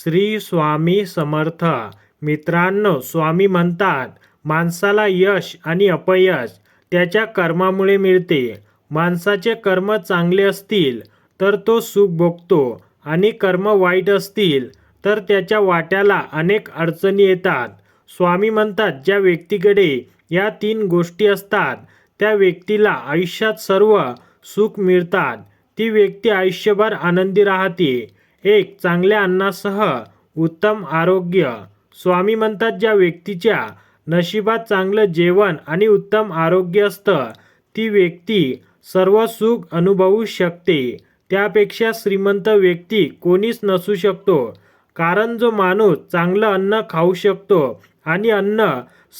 श्री स्वामी समर्थ. मित्रांनो स्वामी म्हणतात माणसाला यश आणि अपयश त्याच्या कर्मामुळे मिळते. माणसाचे कर्म चांगले असतील तर तो सुख भोगतो. आणि कर्म वाईट असतील तर त्याच्या वाट्याला अनेक अडचणी येतात. स्वामी म्हणतात ज्या व्यक्तीकडे या तीन गोष्टी असतात त्या व्यक्तीला आयुष्यात सर्व सुख मिळतात. ती व्यक्ती आयुष्यभर आनंदी राहते. एक चांगल्या अन्नासह उत्तम आरोग्य. स्वामी म्हणतात ज्या व्यक्तीच्या नशिबात चांगलं जेवण आणि उत्तम आरोग्य असतं ती व्यक्ती सर्व सुख अनुभवू शकते. त्यापेक्षा श्रीमंत व्यक्ती कोणीच नसू शकतो कारण जो माणूस चांगलं अन्न खाऊ शकतो आणि अन्न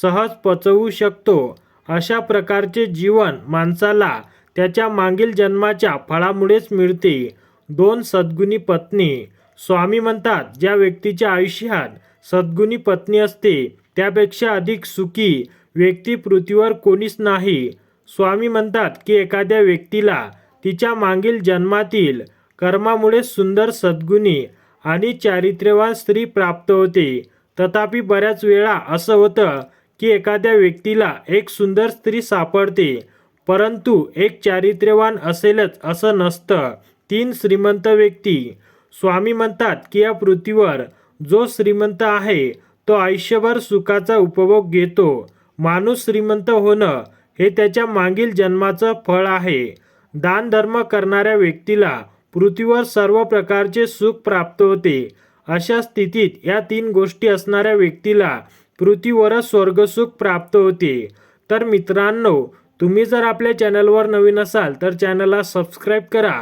सहज पचवू शकतो अशा प्रकारचे जीवन माणसाला त्याच्या मागील जन्माच्या फळामुळेच मिळते. दोन सद्गुणी पत्नी. स्वामी म्हणतात ज्या व्यक्तीच्या आयुष्यात सद्गुणी पत्नी असते त्यापेक्षा अधिक सुखी व्यक्ती पृथ्वीवर कोणीच नाही. स्वामी म्हणतात की एखाद्या व्यक्तीला तिच्या मागील जन्मातील कर्मामुळे सुंदर सद्गुणी आणि चारित्र्यवान स्त्री प्राप्त होते. तथापि बऱ्याच वेळा असं होतं की एखाद्या व्यक्तीला एक सुंदर स्त्री सापडते परंतु एक चारित्र्यवान असेलच असं नसतं. तीन श्रीमंत व्यक्ती. स्वामी म्हणतात की या पृथ्वीवर जो श्रीमंत आहे तो आयुष्यभर सुखाचा उपभोग घेतो. माणूस श्रीमंत होणं हे त्याच्या मागील जन्माचं फळ आहे. दान धर्म करणाऱ्या व्यक्तीला पृथ्वीवर सर्व प्रकारचे सुख प्राप्त होते. अशा स्थितीत या तीन गोष्टी असणाऱ्या व्यक्तीला पृथ्वीवरच स्वर्गसुख प्राप्त होते. तर मित्रांनो तुम्ही जर आपल्या चॅनलवर नवीन असाल तर चॅनलला सबस्क्राईब करा.